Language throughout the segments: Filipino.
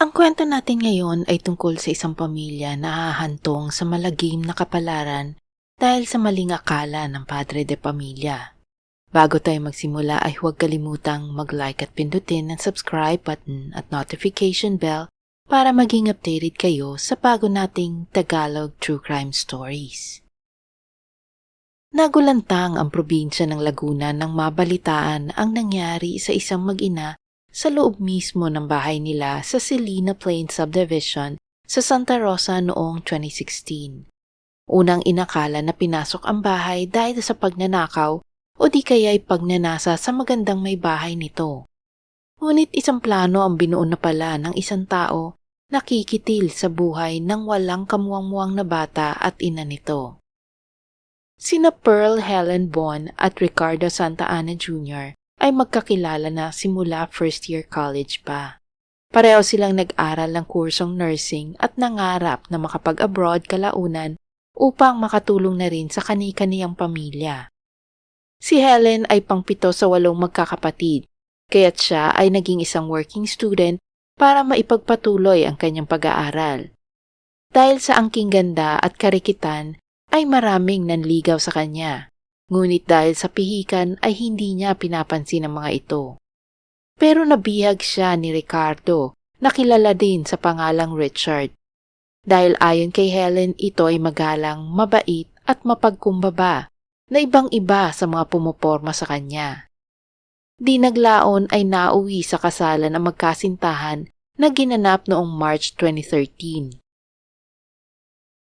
Ang kwento natin ngayon ay tungkol sa isang pamilya na hahantong sa malagim na kapalaran dahil sa maling akala ng padre de pamilya. Bago tayo magsimula ay huwag kalimutang mag-like at pindutin ang subscribe button at notification bell para maging updated kayo sa bago nating Tagalog True Crime Stories. Nagulantang ang probinsya ng Laguna nang mabalitaan ang nangyari sa isang mag-ina sa loob mismo ng bahay nila sa Selina Plains Subdivision sa Santa Rosa noong 2016. Unang inakala na pinasok ang bahay dahil sa pagnanakaw o di kaya'y pagnanasa sa magandang may bahay nito. Ngunit isang plano ang binuo na pala ng isang tao nakikitil sa buhay ng walang kamuwang-muwang na bata at ina nito. Sina Pearl Helen Bon at Ricardo Santa Ana Jr. ay magkakilala na simula first year college pa. Pareho silang nag-aral ng kursong nursing at nangarap na makapag-abroad kalaunan upang makatulong na rin sa kani-kaniyang pamilya. Si Helen ay pangpito sa walong magkakapatid, kaya't siya ay naging isang working student para maipagpatuloy ang kanyang pag-aaral. Dahil sa angking ganda at karikitan, ay maraming nanligaw sa kanya. Ngunit dahil sa pihikan ay hindi niya pinapansin ang mga ito. Pero nabihag siya ni Ricardo, nakilala din sa pangalang Richard. Dahil ayon kay Helen, ito ay magalang, mabait at mapagkumbaba na ibang-iba sa mga pumuporma sa kanya. Di naglaon ay nauwi sa kasalan ang magkasintahan na ginanap noong March 2013.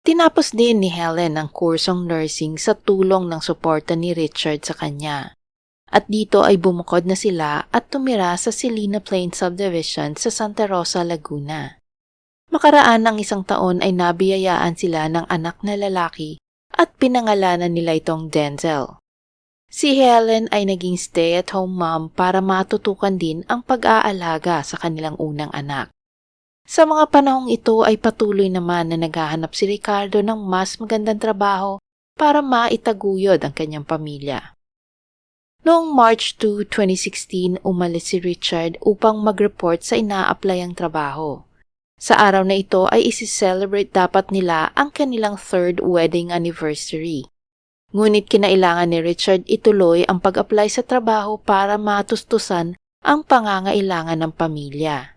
Tinapos din ni Helen ang kursong nursing sa tulong ng suporta ni Richard sa kanya. At dito ay bumukod na sila at tumira sa Selina Plains Subdivision sa Santa Rosa, Laguna. Makaraan ng isang taon ay nabiyayaan sila ng anak na lalaki at pinangalanan nila itong Denzel. Si Helen ay naging stay-at-home mom para matutukan din ang pag-aalaga sa kanilang unang anak. Sa mga panahong ito ay patuloy naman na naghahanap si Ricardo ng mas magandang trabaho para maitaguyod ang kanyang pamilya. Noong March 2, 2016, umalis si Richard upang mag-report sa ina-applyang trabaho. Sa araw na ito ay isi-celebrate dapat nila ang kanilang third wedding anniversary. Ngunit kinailangan ni Richard ituloy ang pag-apply sa trabaho para matustusan ang pangangailangan ng pamilya.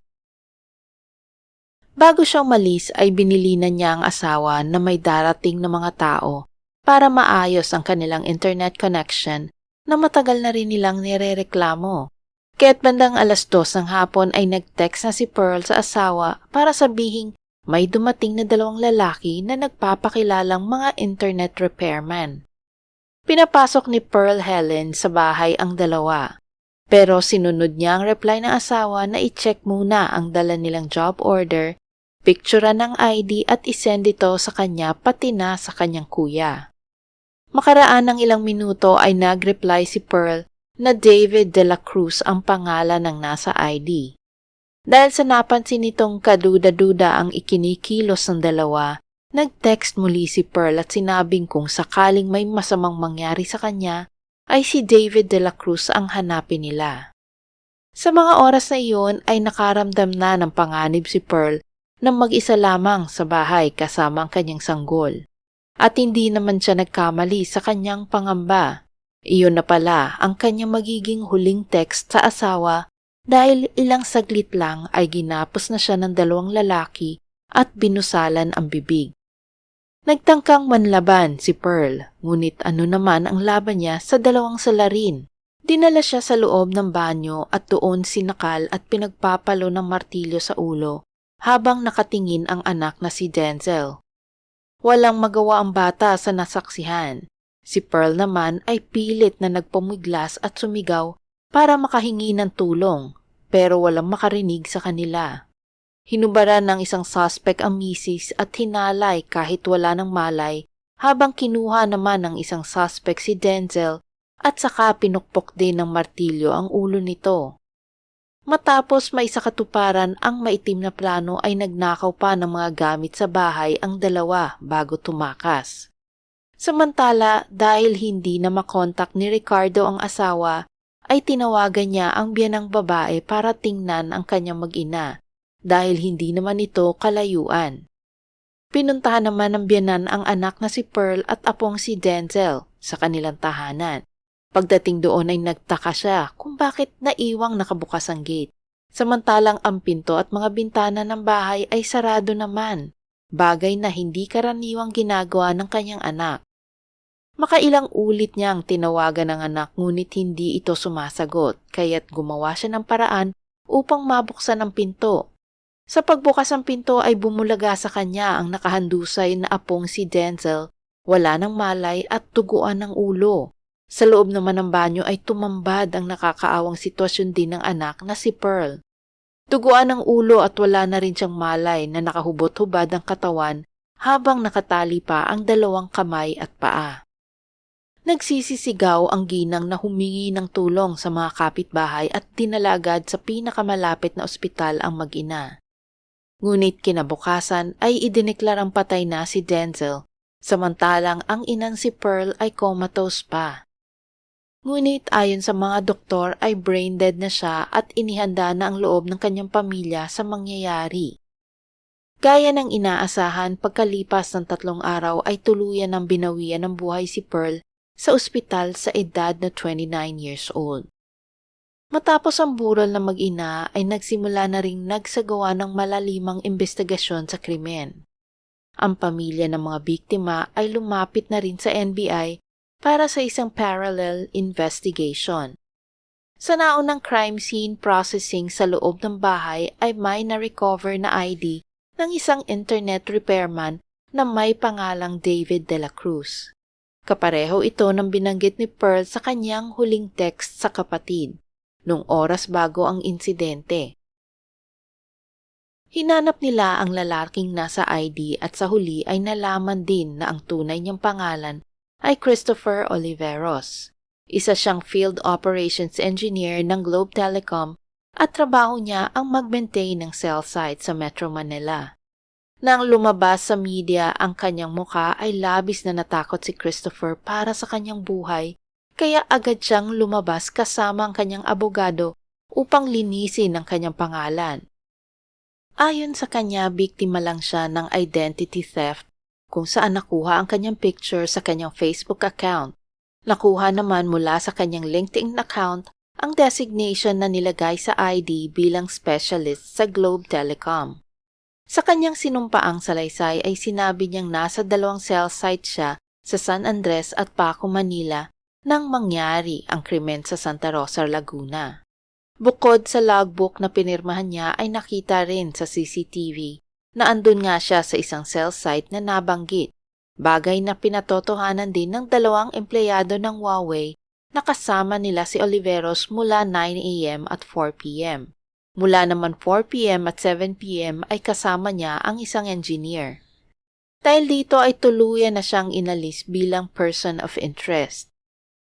Bago siya umalis ay binilinan niya ang asawa na may darating na mga tao para maayos ang kanilang internet connection na matagal na rin nilang nirereklamo. Kaya't bandang alas dos ng hapon ay nag-text na si Pearl sa asawa para sabihing may dumating na dalawang lalaki na nagpapakilalang mga internet repairman. Pinapasok ni Pearl Helen sa bahay ang dalawa. Pero sinunod niya ang reply ng asawa na i-check muna ang dala nilang job order picturean ng ID at isend ito sa kanya pati na sa kanyang kuya. Makaraan ng ilang minuto ay nag-reply si Pearl na David de la Cruz ang pangalan ng nasa ID. Dahil sa napansin nitong kaduda-duda ang ikinikilos ng dalawa, nag-text muli si Pearl at sinabing kung sakaling may masamang mangyari sa kanya, ay si David de la Cruz ang hanapin nila. Sa mga oras na iyon ay nakaramdam na ng panganib si Pearl na mag-isa lamang sa bahay kasama ang kanyang sanggol. At hindi naman siya nagkamali sa kanyang pangamba. Iyon na pala ang kanyang magiging huling text sa asawa dahil ilang saglit lang ay ginapos na siya ng dalawang lalaki at binusalan ang bibig. Nagtangkang manlaban si Pearl, ngunit ano naman ang laban niya sa dalawang salarin. Dinala siya sa loob ng banyo at doon sinakal at pinagpapalo ng martilyo sa ulo habang nakatingin ang anak na si Denzel. Walang magawa ang bata sa nasaksihan. Si Pearl naman ay pilit na nagpumiglas at sumigaw para makahingi ng tulong pero walang makarinig sa kanila. Hinubaran ng isang suspect ang misis at hinalay kahit wala ng malay habang kinuha naman ng isang suspect si Denzel at saka pinukpok din ng martilyo ang ulo nito. Matapos may sa katuparan ang maitim na plano ay nagnakaw pa ng mga gamit sa bahay ang dalawa bago tumakas. Samantala, dahil hindi na makontak ni Ricardo ang asawa, ay tinawagan niya ang biyanang babae para tingnan ang kanyang mag-ina dahil hindi naman ito kalayuan. Pinuntahan naman ng biyanan ang anak na si Pearl at apong si Denzel sa kanilang tahanan. Pagdating doon ay nagtaka siya kung bakit naiwang nakabukas ang gate. Samantalang ang pinto at mga bintana ng bahay ay sarado naman, bagay na hindi karaniwang ginagawa ng kanyang anak. Makailang ulit niyang tinawagan ng anak ngunit hindi ito sumasagot, kaya't gumawa siya ng paraan upang mabuksan ang pinto. Sa pagbukas ng pinto ay bumulaga sa kanya ang nakahandusay na apong si Denzel, wala ng malay at tuguan ng ulo. Sa loob naman ng banyo ay tumambad ang nakakaawang sitwasyon din ng anak na si Pearl. Tuguan ng ulo at wala na rin siyang malay na nakahubot-hubad ang katawan habang nakatali pa ang dalawang kamay at paa. Nagsisisigaw ang ginang na humingi ng tulong sa mga kapitbahay at dinalagad sa pinakamalapit na ospital ang mag-ina. Ngunit kinabukasan ay idineklarang patay na si Denzel, samantalang ang inang si Pearl ay comatose pa. Ngunit ayon sa mga doktor ay brain dead na siya at inihanda na ang loob ng kanyang pamilya sa mangyayari. Gaya ng inaasahan pagkalipas ng tatlong araw ay tuluyan ng binawian ng buhay si Pearl sa ospital sa edad na 29 years old. Matapos ang burol na mag-ina ay nagsimula na ring nagsagawa ng malalimang investigasyon sa krimen. Ang pamilya ng mga biktima ay lumapit na rin sa NBI para sa isang parallel investigation. Sa naunang crime scene processing sa loob ng bahay ay may na-recover na ID ng isang internet repairman na may pangalang David de la Cruz. Kapareho ito ng binanggit ni Pearl sa kanyang huling text sa kapatid, nung oras bago ang insidente. Hinanap nila ang lalaking nasa ID at sa huli ay nalaman din na ang tunay niyang pangalan ay Christopher Oliveros. Isa siyang field operations engineer ng Globe Telecom at trabaho niya ang mag-maintain ng cell site sa Metro Manila. Nang lumabas sa media ang kanyang muka ay labis na natakot si Christopher para sa kanyang buhay kaya agad siyang lumabas kasama ang kanyang abogado upang linisin ang kanyang pangalan. Ayon sa kanya, biktima lang siya ng identity theft kung saan nakuha ang kanyang picture sa kanyang Facebook account. Nakuha naman mula sa kanyang LinkedIn account ang designation na nilagay sa ID bilang specialist sa Globe Telecom. Sa kanyang sinumpaang salaysay ay sinabi niyang nasa dalawang cell site siya sa San Andres at Paco, Manila nang mangyari ang krimen sa Santa Rosa, Laguna. Bukod sa logbook na pinirmahan niya ay nakita rin sa CCTV na andun nga siya sa isang cell site na nabanggit, bagay na pinatotohanan din ng dalawang empleyado ng Huawei na kasama nila si Oliveros mula 9 a.m. at 4 p.m. Mula naman 4pm at 7pm ay kasama niya ang isang engineer. Dahil dito ay tuluyan na siyang inalis bilang person of interest.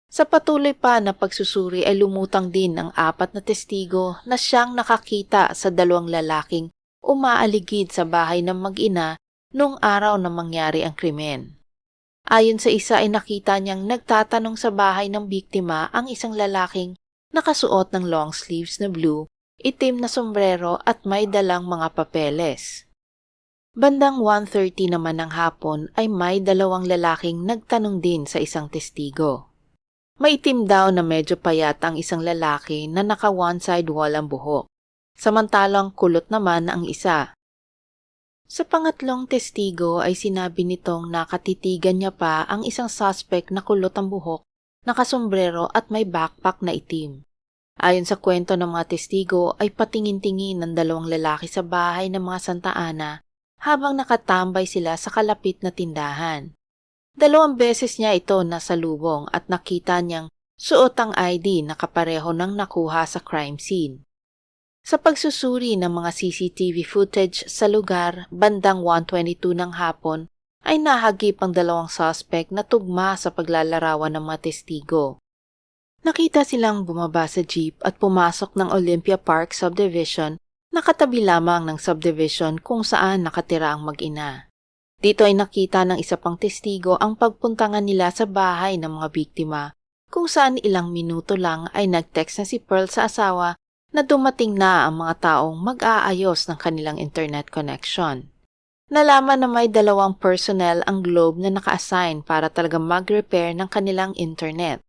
Sa patuloy pa na pagsusuri ay lumutang din ang apat na testigo na siyang nakakita sa dalawang lalaking umaaligid sa bahay ng mag-ina nung araw na mangyari ang krimen. Ayon sa isa ay nakita niyang nagtatanong sa bahay ng biktima ang isang lalaking nakasuot ng long sleeves na blue itim na sombrero at may dalang mga papeles. Bandang 1.30 naman ng hapon ay may dalawang lalaking nagtanong din sa isang testigo. Maitim daw na medyo payat ang isang lalaki na naka one-side wall ang buhok, samantalang kulot naman ang isa. Sa pangatlong testigo ay sinabi nitong nakatitigan niya pa ang isang suspect na kulot ang buhok, nakasombrero at may backpack na itim. Ayon sa kwento ng mga testigo ay patingin-tingin ng dalawang lalaki sa bahay ng mga Santa Ana habang nakatambay sila sa kalapit na tindahan. Dalawang beses niya ito nasa lubong at nakita niyang suot ang ID na kapareho ng nakuha sa crime scene. Sa pagsusuri ng mga CCTV footage sa lugar bandang 1.22 ng hapon ay nahagip ang dalawang suspect na tugma sa paglalarawan ng mga testigo. Nakita silang bumaba sa jeep at pumasok ng Olympia Park Subdivision na katabi lamang ng subdivision kung saan nakatira ang mag-ina. Dito ay nakita ng isa pang testigo ang pagpuntangan nila sa bahay ng mga biktima kung saan ilang minuto lang ay nag-text na si Pearl sa asawa na dumating na ang mga taong mag-aayos ng kanilang internet connection. Nalaman na may dalawang personnel ang Globe na naka-assign para talaga mag-repair ng kanilang internet.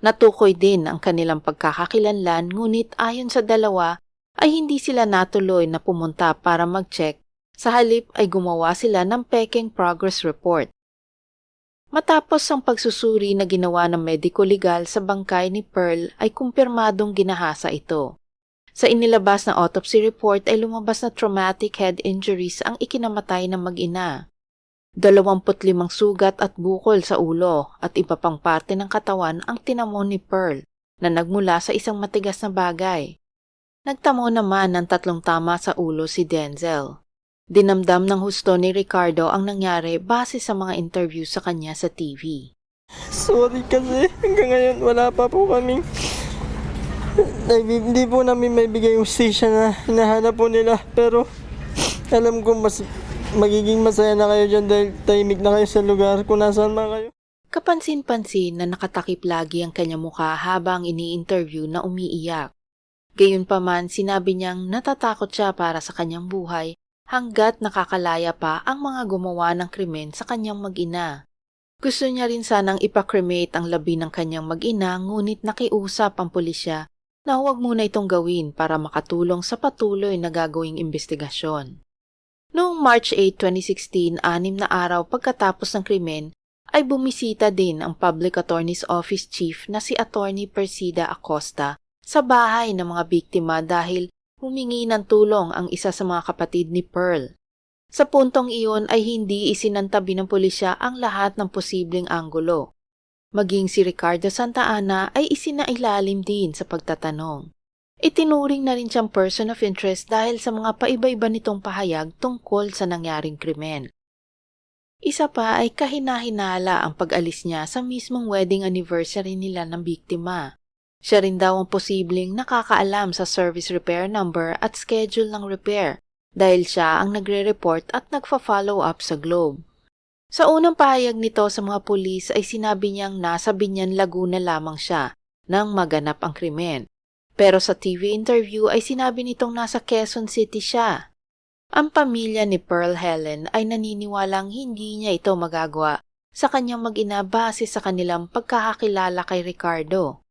Natukoy din ang kanilang pagkakakilanlan ngunit ayon sa dalawa ay hindi sila natuloy na pumunta para mag-check, sa halip ay gumawa sila ng peking progress report. Matapos ang pagsusuri na ginawa ng mediko legal sa bangkay ni Pearl ay kumpirmadong ginahasa ito. Sa inilabas na autopsy report ay lumabas na traumatic head injuries ang ikinamatay ng mag-ina. 25 sugat at bukol sa ulo at iba pang parte ng katawan ang tinamon ni Pearl na nagmula sa isang matigas na bagay. Nagtamo naman ng tatlong tama sa ulo si Denzel. Dinamdam ng husto ni Ricardo ang nangyari base sa mga interview sa kanya sa TV. Sorry kasi hanggang ngayon wala pa po kaming hindi po namin may bigay yung station na hinahanap po nila pero alam ko mas magiging masaya na kayo dyan dahil tahimik na kayo sa lugar kung nasaan man kayo. Kapansin-pansin na nakatakip lagi ang kanyang mukha habang ini-interview na umiiyak. Gayunpaman sinabi niyang natatakot siya para sa kanyang buhay hanggat nakakalaya pa ang mga gumawa ng krimen sa kanyang mag-ina. Gusto niya rin sanang ipakremate ang labi ng kanyang mag-ina ngunit nakiusap ang pulisya na huwag muna itong gawin para makatulong sa patuloy na gagawing investigasyon. Noong March 8, 2016, anim na araw pagkatapos ng krimen, ay bumisita din ang Public Attorney's Office Chief na si Attorney Persida Acosta sa bahay ng mga biktima dahil humingi ng tulong ang isa sa mga kapatid ni Pearl. Sa puntong iyon ay hindi isinantabi ng pulisya ang lahat ng posibleng anggulo. Maging si Ricardo Santa Ana ay isinailalim din sa pagtatanong. Itinuring na rin siyang person of interest dahil sa mga paiba-iba nitong pahayag tungkol sa nangyaring krimen. Isa pa ay kahinahinala ang pag-alis niya sa mismong wedding anniversary nila ng biktima. Siya rin daw ang posibleng nakakaalam sa service repair number at schedule ng repair dahil siya ang nagre-report at nagfa-follow up sa Globe. Sa unang pahayag nito sa mga pulis ay sinabi niyang nasa Binyan Laguna lamang siya nang maganap ang krimen. Pero sa TV interview ay sinabi nitong nasa Quezon City siya. Ang pamilya ni Pearl Helen ay naniniwalang hindi niya ito magagawa sa kanyang mag-ina base sa kanilang pagkakakilala kay Ricardo.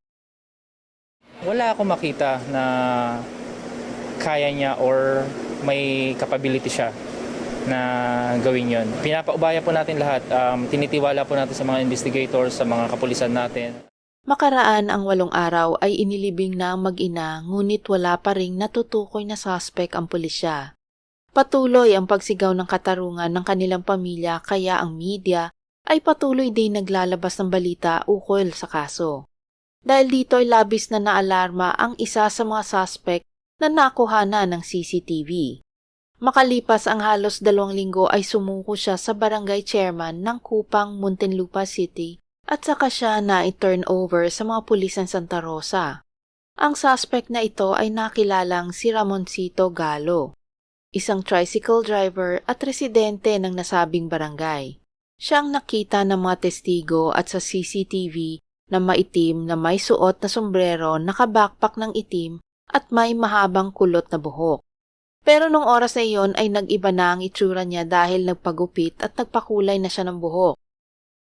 Wala akong makita na kaya niya or may capability siya na gawin yon. Pinapaubaya po natin lahat. Um, tinitiwala po natin sa mga investigators, sa mga kapulisan natin. Makaraan ang walong araw ay inilibing na ang mag-ina ngunit wala pa ring natutukoy na suspect ang pulisya. Patuloy ang pagsigaw ng katarungan ng kanilang pamilya kaya ang media ay patuloy din naglalabas ng balita ukol sa kaso. Dahil dito ay labis na naalarma ang isa sa mga suspect na nakuha na ng CCTV. Makalipas ang halos dalawang linggo ay sumuko siya sa barangay chairman ng Kupang, Muntinlupa City at saka siya na i-turn over sa mga pulis ng Santa Rosa. Ang suspect na ito ay nakilalang si Ramoncito Galo, isang tricycle driver at residente ng nasabing barangay. Siya ang nakita ng mga testigo at sa CCTV na maitim na may suot na sombrero, nakabakpak ng itim at may mahabang kulot na buhok. Pero nung oras na iyon ay nag-iba na ang itsura niya dahil nagpagupit at nagpakulay na siya ng buhok.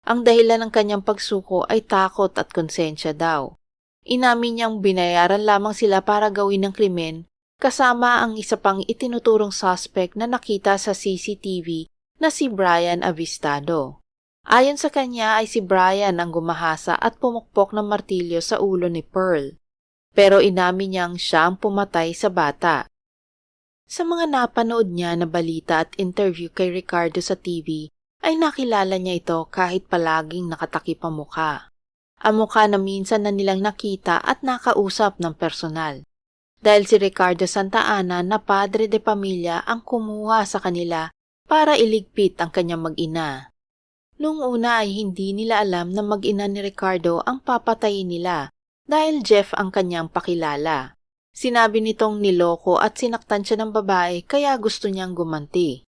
Ang dahilan ng kanyang pagsuko ay takot at konsensya daw. Inamin niyang binayaran lamang sila para gawin ng krimen kasama ang isa pang itinuturong suspect na nakita sa CCTV na si Brian Avistado. Ayon sa kanya ay si Brian ang gumahasa at pumukpok ng martilyo sa ulo ni Pearl. Pero inamin niyang siya ang pumatay sa bata. Sa mga napanood niya na balita at interview kay Ricardo sa TV, ay nakilala niya ito kahit palaging nakatakip ang mukha. Ang mukha na minsan na nilang nakita at nakausap ng personal. Dahil si Ricardo Santa Ana na padre de pamilya ang kumuha sa kanila para iligpit ang kanyang mag-ina. Noong una ay hindi nila alam na mag-ina ni Ricardo ang papatayin nila dahil Jeff ang kanyang pakilala. Sinabi nitong niloko at sinaktan siya ng babae kaya gusto niyang gumanti.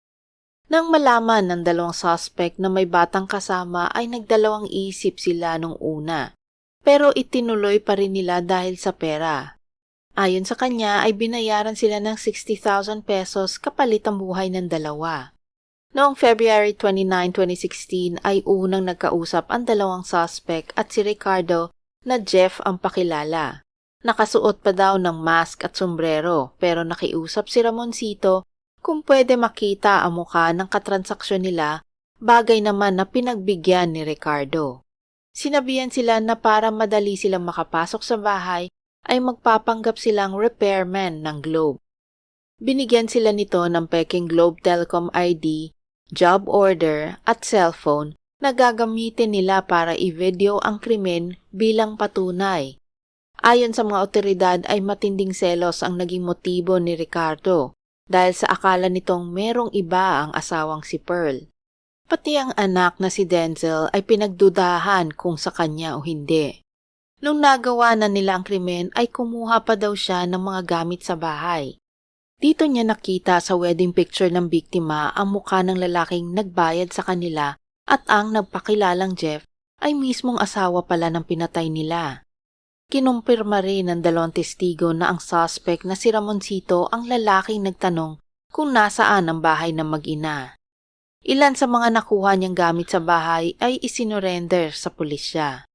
Nang malaman ng dalawang suspect na may batang kasama ay nagdalawang isip sila nung una. Pero itinuloy pa rin nila dahil sa pera. Ayon sa kanya ay binayaran sila ng 60,000 pesos kapalit ang buhay ng dalawa. Noong February 29, 2016 ay unang nagkausap ang dalawang suspect at si Ricardo na Jeff ang pakilala. Nakasuot pa daw ng mask at sombrero pero nakiusap si Ramoncito kung pwede makita ang mukha ng katransaksyon nila, bagay naman na pinagbigyan ni Ricardo. Sinabihan sila na para madali silang makapasok sa bahay ay magpapanggap silang repairman ng Globe. Binigyan sila nito ng peking Globe Telecom ID, job order at cellphone na gagamitin nila para i-video ang krimen bilang patunay. Ayon sa mga otoridad ay matinding selos ang naging motibo ni Ricardo dahil sa akala nitong merong iba ang asawang si Pearl. Pati ang anak na si Denzel ay pinagdudahan kung sa kanya o hindi. Nung nagawa na nila ang krimen ay kumuha pa daw siya ng mga gamit sa bahay. Dito niya nakita sa wedding picture ng biktima ang mukha ng lalaking nagbayad sa kanila at ang nagpakilalang Jeff ay mismong asawa pala ng pinatay nila. Kinumpirma rin ng dalawang testigo na ang suspect na si Ramoncito ang lalaking nagtanong kung nasaan ang bahay ng mag-ina. Ilan sa mga nakuha niyang gamit sa bahay ay isinorender sa pulisya.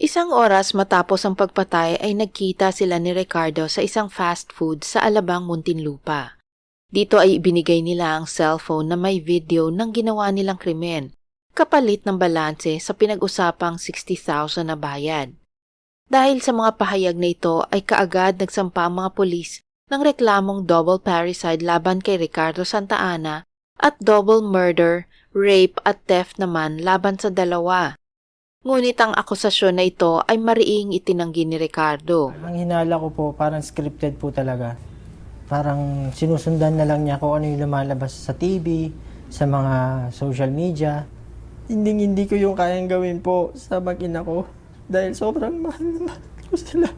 Isang oras matapos ang pagpatay ay nagkita sila ni Ricardo sa isang fast food sa Alabang, Muntinlupa. Dito ay ibinigay nila ang cellphone na may video ng ginawa nilang krimen, kapalit ng balanse sa pinag-usapang 60,000 na bayad. Dahil sa mga pahayag na ito ay kaagad nagsampa ang mga pulis ng reklamong double parricide laban kay Ricardo Santa Ana at double murder, rape at theft naman laban sa dalawa. Ngunit ang akusasyon na ito ay mariing itinanggi ni Ricardo. Ang hinala ko po, parang scripted po talaga. Parang sinusundan na lang niya kung ano yung lumalabas sa TV, sa mga social media. Hindi hindi ko yung kayang gawin po sa mag-ina ko. Dahil sobrang mahal na mahal ko sila.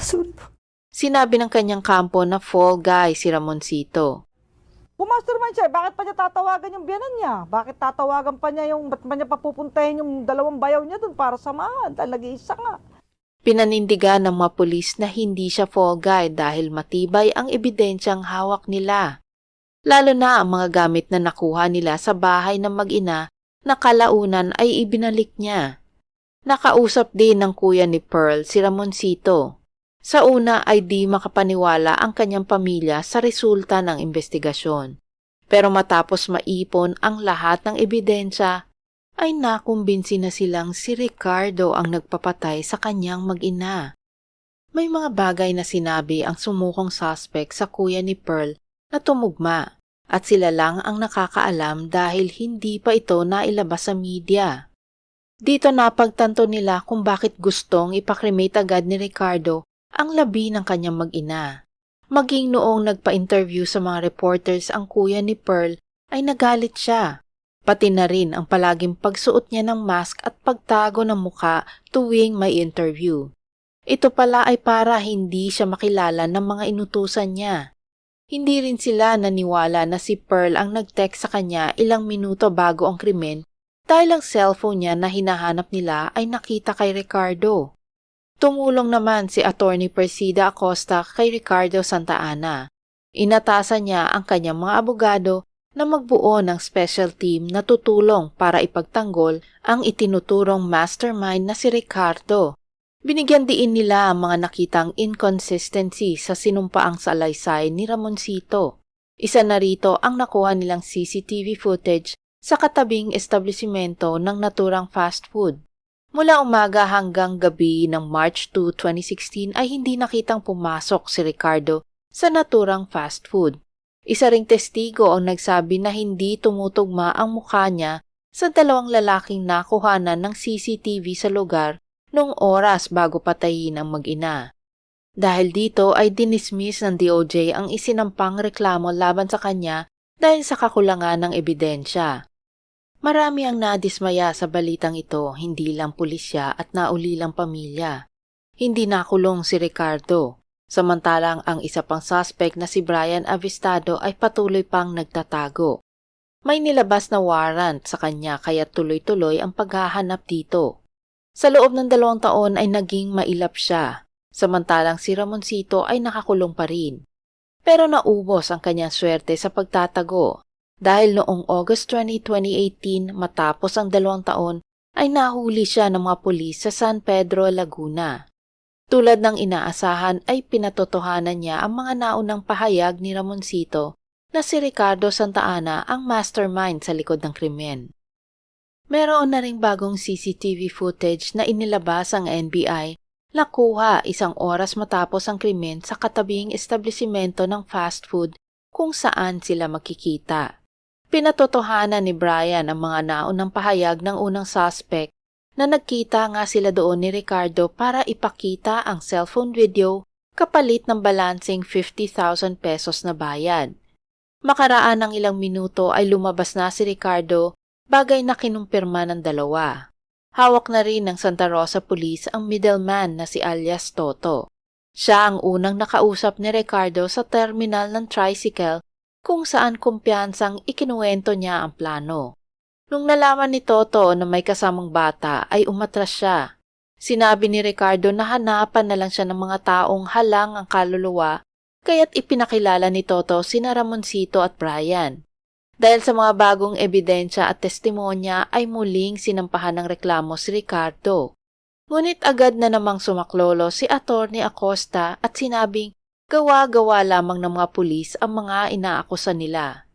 Sorry po. Sinabi ng kanyang kampo na fall guy si Ramoncito. Pumastermind siya, bakit pa niya tatawagan yung biyanan niya? Bakit tatawagan pa niya yung, ba't pa niya papupuntahin yung dalawang bayaw niya dun para samahan? Dahil nag-iisa nga. Pinanindigan ng mga pulis na hindi siya fall guy dahil matibay ang ebidensyang hawak nila. Lalo na ang mga gamit na nakuha nila sa bahay ng mag-ina na kalaunan ay ibinalik niya. Nakausap din ng kuya ni Pearl si Ramoncito. Sa una ay di makapaniwala ang kanyang pamilya sa resulta ng investigasyon. Pero matapos maipon ang lahat ng ebidensya, ay nakumbinsi na silang si Ricardo ang nagpapatay sa kanyang mag-ina. May mga bagay na sinabi ang sumukong suspect sa kuya ni Pearl na tumugma at sila lang ang nakakaalam dahil hindi pa ito nailabas sa media. Dito napagtanto nila kung bakit gustong ipakremate agad ni Ricardo ang labi ng kanyang mag-ina. Maging noong nagpa-interview sa mga reporters ang kuya ni Pearl ay nagalit siya. Pati na rin ang palaging pagsuot niya ng mask at pagtago ng muka tuwing may interview. Ito pala ay para hindi siya makilala ng mga inutusan niya. Hindi rin sila naniwala na si Pearl ang nag-text sa kanya ilang minuto bago ang krimen dahil ang cellphone niya na hinahanap nila ay nakita kay Ricardo. Tumulong naman si Attorney Persida Acosta kay Ricardo Santa Ana. Inatasan niya ang kanyang mga abogado na magbuo ng special team na tutulong para ipagtanggol ang itinuturong mastermind na si Ricardo. Binigyan diin nila ang mga nakitang inconsistency sa sinumpaang salaysay ni Ramoncito. Isa na rito ang nakuha nilang CCTV footage sa katabing establishmento ng naturang fast food. Mula umaga hanggang gabi ng March 2, 2016 ay hindi nakitang pumasok si Ricardo sa naturang fast food. Isa ring testigo ang nagsabi na hindi tumutugma ang mukha niya sa dalawang lalaking nakuhanan ng CCTV sa lugar noong oras bago patayin ang mag-ina. Dahil dito ay dinismiss ng DOJ ang isinampang reklamo laban sa kanya dahil sa kakulangan ng ebidensya. Marami ang nadismaya sa balitang ito, hindi lang pulisya at naulilang pamilya. Hindi nakulong si Ricardo, samantalang ang isa pang suspect na si Brian Avistado ay patuloy pang nagtatago. May nilabas na warrant sa kanya kaya tuloy-tuloy ang paghahanap dito. Sa loob ng dalawang taon ay naging mailap siya, samantalang si Ramoncito ay nakakulong pa rin. Pero naubos ang kanyang swerte sa pagtatago dahil noong August 20, 2018 matapos ang dalawang taon ay nahuli siya ng mga pulis sa San Pedro, Laguna. Tulad ng inaasahan ay pinatotohanan niya ang mga naunang pahayag ni Ramoncito na si Ricardo Santa Ana ang mastermind sa likod ng krimen. Meron na ring bagong CCTV footage na inilabas ang NBI na kuha isang oras matapos ang krimen sa katabing establisimento ng fast food kung saan sila makikita. Pinatotohanan ni Brian ang mga naunang pahayag ng unang suspect na nagkita nga sila doon ni Ricardo para ipakita ang cellphone video kapalit ng balancing 50,000 pesos na bayad. Makaraan ng ilang minuto ay lumabas na si Ricardo, bagay na kinumpirma ng dalawa. Hawak na rin ng Santa Rosa Police ang middleman na si alias Toto. Siya ang unang nakausap ni Ricardo sa terminal ng tricycle kung saan kumpiyansang ikinuwento niya ang plano. Nung nalaman ni Toto na may kasamang bata ay umatras siya. Sinabi ni Ricardo na hanapan na lang siya ng mga taong halang ang kaluluwa kaya't ipinakilala ni Toto sina Ramoncito at Brian. Dahil sa mga bagong ebidensya at testimonya ay muling sinampahan ng reklamo si Ricardo. Ngunit agad na namang sumaklolo si Attorney Acosta at sinabing gawa-gawa lamang ng mga pulis ang mga inaakusa nila.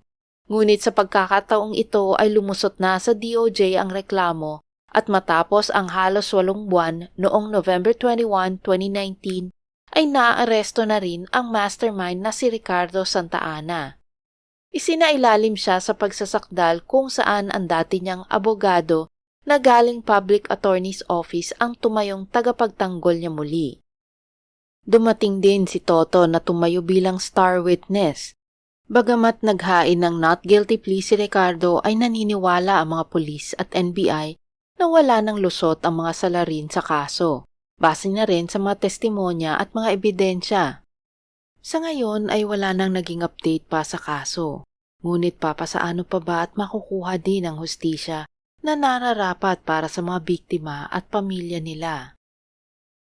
Ngunit sa pagkakataong ito ay lumusot na sa DOJ ang reklamo at matapos ang halos walong buwan noong November 21, 2019 ay naaresto na rin ang mastermind na si Ricardo Santa Ana. Isinailalim siya sa pagsasakdal kung saan ang dati niyang abogado na galing Public Attorney's Office ang tumayong tagapagtanggol niya muli. Dumating din si Toto na tumayo bilang star witness. Bagamat naghain ng not guilty plea si Ricardo ay naniniwala ang mga pulis at NBI na wala ng lusot ang mga salarin sa kaso base na rin sa mga testimonya at mga ebidensya. Sa ngayon ay wala nang naging update pa sa kaso, ngunit papasaano pa ba at makukuha din ang hustisya na nararapat para sa mga biktima at pamilya nila.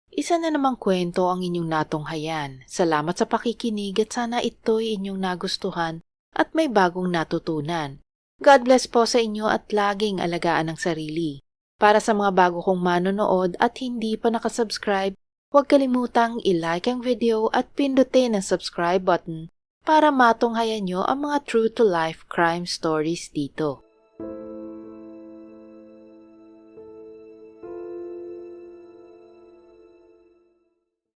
Isa na namang kwento ang inyong natunghayan. Salamat sa pakikinig at sana ito'y inyong nagustuhan at may bagong natutunan. God bless po sa inyo at laging alagaan ang sarili. Para sa mga bago kong manonood at hindi pa nakasubscribe, huwag kalimutang i-like ang video at pindutin ang subscribe button para matunghayan nyo ang mga true-to-life crime stories dito.